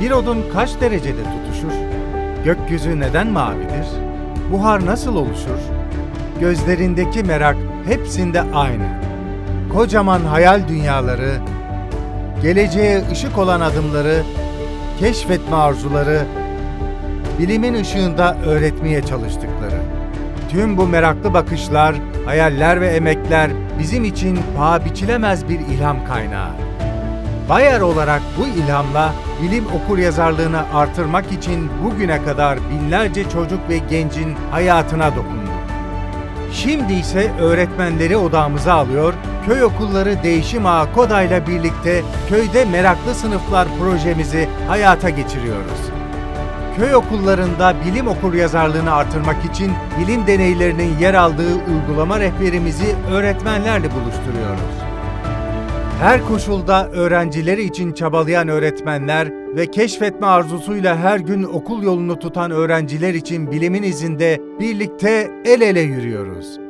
Bir odun kaç derecede tutuşur? Gökyüzü neden mavidir? Buhar nasıl oluşur? Gözlerindeki merak hepsinde aynı. Kocaman hayal dünyaları, geleceğe ışık olan adımları, keşfetme arzuları, bilimin ışığında öğretmeye çalıştıkları. Tüm bu meraklı bakışlar, hayaller ve emekler bizim için paha biçilemez bir ilham kaynağı. Bayer olarak bu ilhamla bilim okur yazarlığını artırmak için bugüne kadar binlerce çocuk ve gencin hayatına dokunduk. Şimdi ise öğretmenleri odağımıza alıyor, köy okulları değişim ağı KODA ile birlikte köyde meraklı sınıflar projemizi hayata geçiriyoruz. Köy okullarında bilim okur yazarlığını artırmak için bilim deneylerinin yer aldığı uygulama rehberimizi öğretmenlerle buluşturuyoruz. Her koşulda öğrencileri için çabalayan öğretmenler ve keşfetme arzusuyla her gün okul yolunu tutan öğrenciler için bilimin izinde birlikte el ele yürüyoruz.